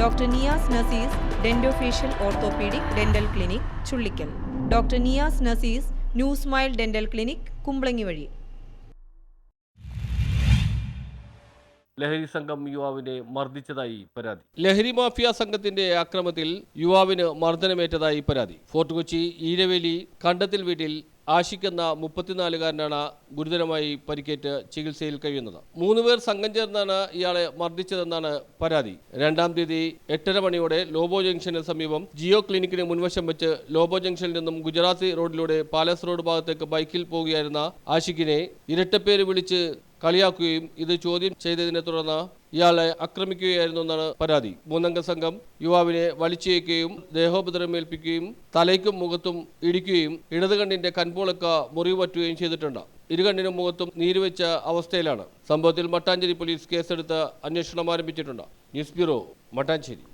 Doctor Niyas Nasees dentofacial orthopaedic dental clinic Chullikkal. Doctor Niyas Nasees new smile dental clinic Kumbalangi വഴി. ലഹരി സംഘം യുവാവിനെ മർദ്ദിച്ചതായി പരാതി. ലഹരി മാഫിയ സംഘത്തിന്റെ ആക്രമത്തിൽ യുവാവിന് മർദ്ദനമേറ്റതായി പരാതി. ഫോർട്ട് കൊച്ചി ഈരവേലി കണ്ടത്തിൽ വീട്ടിൽ ആഷിഖ് എന്ന മുപ്പത്തിനാലുകാരനാണ് ഗുരുതരമായി പരിക്കേറ്റ് ചികിത്സയിൽ കഴിയുന്നത്. മൂന്നുപേർ സംഘം ചേർന്നാണ് ഇയാളെ മർദ്ദിച്ചതെന്നാണ് പരാതി. രണ്ടാം തീയതി എട്ടര മണിയോടെ ലോബോ ജംഗ്ഷന് സമീപം ജിയോ ക്ലിനിക്കിന് മുൻവശം വെച്ച് ലോബോ ജംഗ്ഷനിൽ നിന്നും ഗുജറാത്തി റോഡിലൂടെ പാലസ് റോഡ് ഭാഗത്തേക്ക് ബൈക്കിൽ പോവുകയായിരുന്ന ആഷിഖിനെ ഇരട്ടപ്പേര് വിളിച്ച് കളിയാക്കുകയും ഇത് ചോദ്യം ചെയ്തതിനെ തുടർന്ന് ഇയാളെ ആക്രമിക്കുകയായിരുന്നു എന്നാണ് പരാതി. മൂന്നംഗ സംഘം യുവാവിനെ വലിച്ചേക്കുകയും ദേഹോപദ്രവമേൽപ്പിക്കുകയും തലയ്ക്കും മുഖത്തും ഇടിക്കുകയും ഇടതുകണ്ണിന്റെ കൺപോളക്ക മുറിവ് പറ്റുകയും ചെയ്തിട്ടുണ്ട്. ഇരുകണ്ണിനും മുഖത്തും നീരുവെച്ച അവസ്ഥയിലാണ്. സംഭവത്തിൽ മട്ടാഞ്ചേരി പോലീസ് കേസെടുത്ത് അന്വേഷണം ആരംഭിച്ചിട്ടുണ്ട്. News bureau Mattancherry.